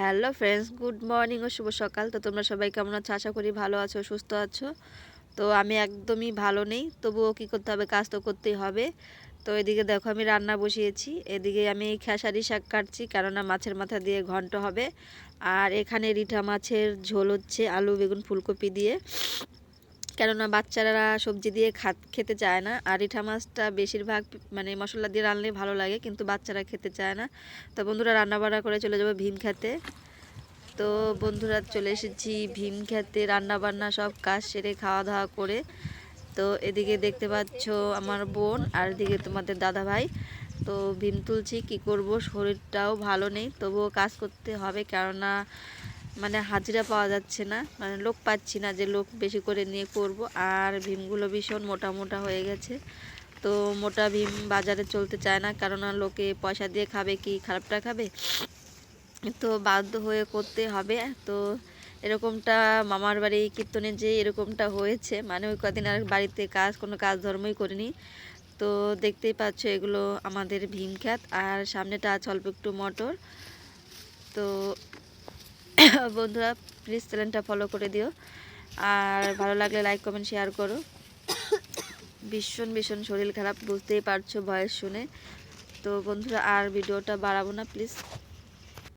Hello friends, good morning ও শুভ সকাল। তো তোমরা সবাই কেমন আছো? আশা করি ভালো আছো, সুস্থ আছো। তো আমি একদমই ভালো নেই, তবুও কী করতে হবে? কাজ তো করতেই হবে। তো এদিকে দেখো, আমি রান্না বসিয়েছি। এদিকে আমি খেসারি শাক কাটছি, কেননা মাছের মাথা দিয়ে ঘন্ট হবে। আর এখানে রিঠা মাছের ঝোল হচ্ছে আলু, বেগুন, ফুলকপি দিয়ে। কেননা বাচ্চারা সবজি দিয়ে খা, খেতে চায় না। আর রিঠা মাছটা বেশিরভাগ মানে মশলা দিয়ে রানলে ভালো লাগে, কিন্তু বাচ্চারা খেতে চায় না। তো বন্ধুরা রান্না করে চলে যাব ভীম খেতে। তো বন্ধুরা চলে এসেছি ভীম খেতে। রান্না বান্না সব কাজ সেরে খাওয়া দাওয়া করে। তো এদিকে দেখতে পাচ্ছ আমার বোন, আর এদিকে তোমাদের দাদা ভাই তো ভীম তুলছি, কি করব? শরীরটাও ভালো নেই, তবুও কাজ করতে হবে, কেননা মানে হাজিরা পাওয়া যাচ্ছে না মানে লোক পাচ্ছি না যে লোক বেশি করে নিয়ে করব। আর ভীমগুলো ভীষণ মোটা মোটা হয়ে গেছে। তো মোটা ভীম বাজারে চলতে চায় না কারণ লোকে পয়সা দিয়ে খাবে কি, খারাপটা খাবে? তো বাধ্য হয়ে করতে হবে। তো এরকমটা মামার বাড়ি কীর্তনে যে এরকমটা হয়েছে মানে ওই কদিন আর বাড়িতে কাজ, কোনো কাজ ধর্মই করিনি। তো দেখতেই পাচ্ছ এগুলো আমাদের ভীম খ্যাত, আর সামনেটা আছে অল্প একটু মটর। তো বন্ধুরা প্লিজ চ্যানেলটা ফলো করে দিও। আর ভালো লাগলে লাইক কমেন্ট শেয়ার করো। ভীষণ ভীষণ শরীর খারাপ, বুঝতেই পারছ ভয়েস শুনে। তো বন্ধুরা, আর ভিডিওটা বাড়াবো না প্লিজ